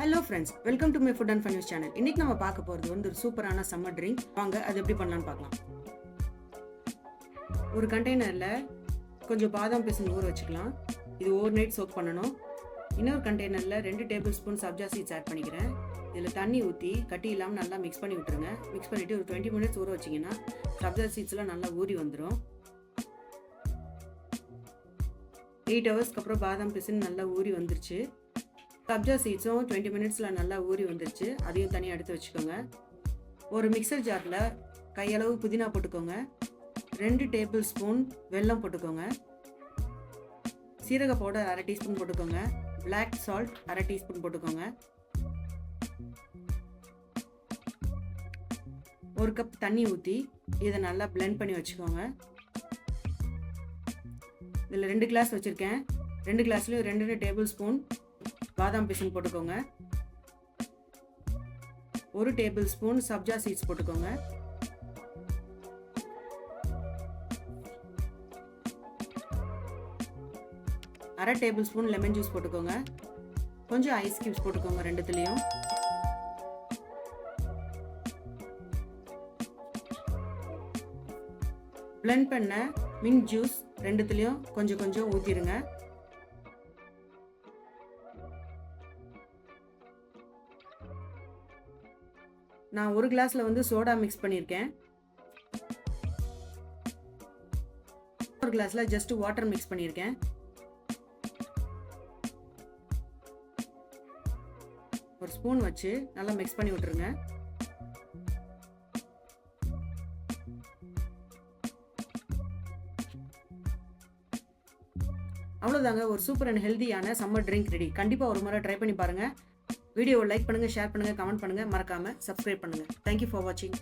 Hello friends welcome to my food and fun channel இன்னைக்கு நம்ம பார்க்க போகிறது வந்து ஒரு சூப்பரான சம்மர் ட்ரிங்க் வாங்க அது எப்படி பண்ணலான்னு பார்க்கலாம். ஒரு கண்டெய்னரில் கொஞ்சம் பாதாம் பிசின் ஊற வச்சுக்கலாம். இது ஓவர் நைட் சோக் பண்ணணும். இன்னொரு கண்டெய்னரில் ரெண்டு table spoon sabja seeds add பண்ணிக்கிறேன். இதில் தண்ணி ஊற்றி கட்டி இல்லாமல் நல்லா மிக்ஸ் பண்ணி விட்டுருங்க. மிக்ஸ் பண்ணிவிட்டு ஒரு டுவெண்ட்டி மினிட்ஸ் ஊற வச்சிங்கன்னா சப்ஜா சீட்ஸ்லாம் நல்லா ஊறி வந்துடும் எயிட் ஹவர்ஸ்க்கு அப்புறம் பாதாம் பிசின் நல்லா ஊறி வந்துருச்சு. சப்ஜா சீட்ஸும் டுவெண்ட்டி மினிட்ஸில் நல்லா ஊறி வந்துருச்சு. அதையும் தனியாக எடுத்து வச்சுக்கோங்க. ஒரு மிக்சர் ஜாரில் கையளவு புதினா போட்டுக்கோங்க. ரெண்டு டேபிள் ஸ்பூன் வெல்லம் போட்டுக்கோங்க. சீரக பவுடர் அரை டீஸ்பூன் போட்டுக்கோங்க. பிளாக் சால்ட் அரை டீஸ்பூன் போட்டுக்கோங்க. ஒரு கப் தண்ணி ஊற்றி இதை நல்லா பிளெண்ட் பண்ணி வச்சுக்கோங்க. இதில் ரெண்டு கிளாஸ் வச்சுருக்கேன். ரெண்டு கிளாஸ்லேயும் ரெண்டு ரெண்டு டேபிள் ஸ்பூன் பாதாம் பிசின் போட்டுக்கோங்க. ஒரு டேபிள் ஸ்பூன் சப்ஜா சீட்ஸ் போட்டுக்கோங்க. அரை டேபிள் ஸ்பூன் லெமன் ஜூஸ் போட்டுக்கோங்க. கொஞ்சம் ஐஸ் கியூப்ஸ் போட்டுக்கோங்க ரெண்டுத்துலேயும். பிளெண்ட் பண்ண மின்ட் ஜூஸ் ரெண்டுத்துலேயும் கொஞ்சம் கொஞ்சம் ஊற்றிடுங்க நான் ஒரு கிளாஸில் வந்து சோடா மிக்ஸ் பண்ணியிருக்கேன். ஒரு கிளாஸில் ஜஸ்ட் வாட்டர் மிக்ஸ் பண்ணியிருக்கேன். ஒரு ஸ்பூன் வச்சு நல்லா மிக்ஸ் பண்ணி விட்டுருங்க. அவ்வளோதாங்க ஒரு சூப்பர் அண்ட் ஹெல்த்தியான சம்மர் ட்ரிங்க் ரெடி கண்டிப்பாக ஒரு முறை ட்ரை பண்ணி பாருங்கள் வீடியோவை லைக் பண்ணுங்கள் ஷேர் பண்ணுங்கள் கமெண்ட் பண்ணுங்கள் மறக்காமல் சப்ஸ்கிரைப் பண்ணுங்கள் தேங்க்யூ ஃபார் வாட்சிங்